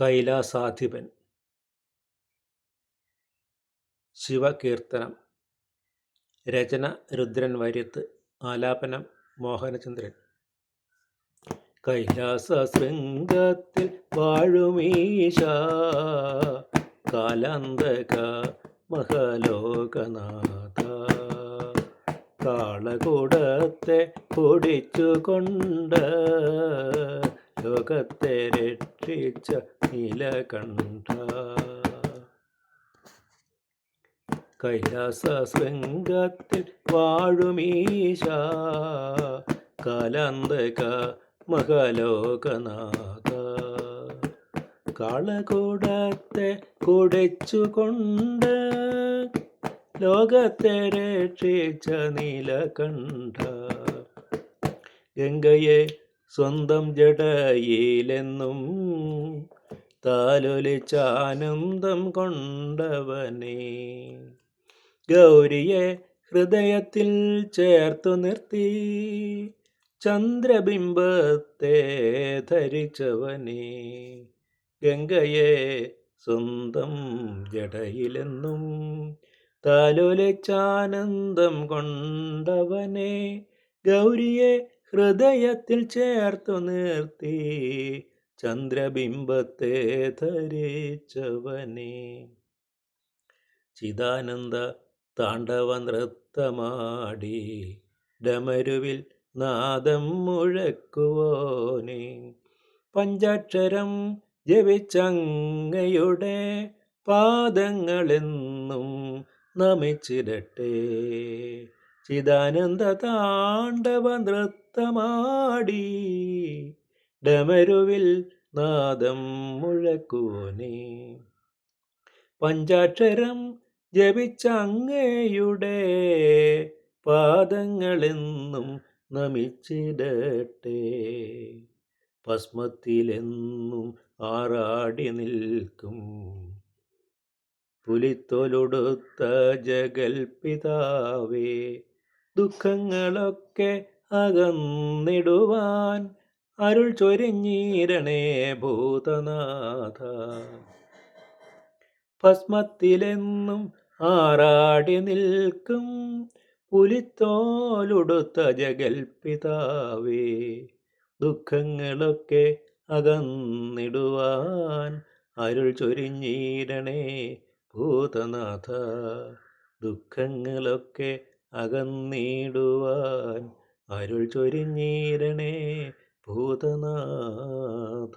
കൈലാസാധിപൻ. ശിവകീർത്തനം. രചന രുദ്രൻ വര്യത്ത്. ആലാപനം മോഹനചന്ദ്രൻ. കൈലാസ ശൃംഗത്തിൽ വാഴുമീശ കാലാന്തക മഹലോകനാഥ. കാളകൂടത്തെ പൊടിച്ചുകൊണ്ട് ലോകത്തെ രക്ഷിച്ച നീലകണ്ഠ. കൈലാസ ശൃംഗത്തിൽ വാഴുമീശ കാലാന്തക മഹലോകനാഥ. കാളകൂടത്തെ കുടച്ചുകൊണ്ട് ലോകത്തെ രക്ഷിച്ച നീലകണ്ഠ. ഗംഗയെ സ്വന്തം ജടയിലെന്നും താലൊലിച്ചാനന്ദം കൊണ്ടവനെ. ഗൗരിയെ ഹൃദയത്തിൽ ചേർത്തു നിർത്തി ചന്ദ്രബിംബത്തെ ധരിച്ചവനെ. ഗംഗയെ സ്വന്തം ജടയിലെന്നും താലോലിച്ചാനന്ദം കൊണ്ടവനെ. ഗൗരിയെ ഹൃദയത്തിൽ ചേർത്തു നിർത്തി ചന്ദ്രബിംബത്തെ ധരിച്ചവനെ. ചിദാനന്ദ താണ്ഡവ നൃത്തമാടി ഡമരുവിൽ നാദം മുഴക്കുവോനെ. പഞ്ചാക്ഷരം ജപിച്ചങ്ങയുടെ പാദങ്ങളെന്നും നമിച്ചിരട്ടെ ചിദാനന്ദ താണ്ഡവ നൃത്തമാടി ഡമരുവിൽ നാദം മുഴക്കൂനെ. പഞ്ചാക്ഷരം ജപിച്ചങ്ങയുടെ പാദങ്ങളെന്നും നമിച്ചിടട്ടെ. ഭസ്മത്തിലെന്നും ആറാടി നിൽക്കും. പുലിത്തോലൊടുത്ത ജഗൽപിതാവേ ദുഃഖങ്ങളൊക്കെ അകന്നിടുവാൻ അരുൾ ചൊരിഞ്ഞീരണേ ഭൂതനാഥ. ഭസ്മത്തിലെന്നും ആറാടി നിൽക്കും പുലിത്തോലുടുത്ത ജഗൽപിതാവേ. ദുഃഖങ്ങളൊക്കെ അകന്നിടുവാൻ അരുൾ ചൊരിഞ്ഞീരണേ ഭൂതനാഥ. ദുഃഖങ്ങളൊക്കെ അകന്നിടുവാൻ അരുൾ ചൊരിഞ്ഞീരണേ ഭൂതനാഥ.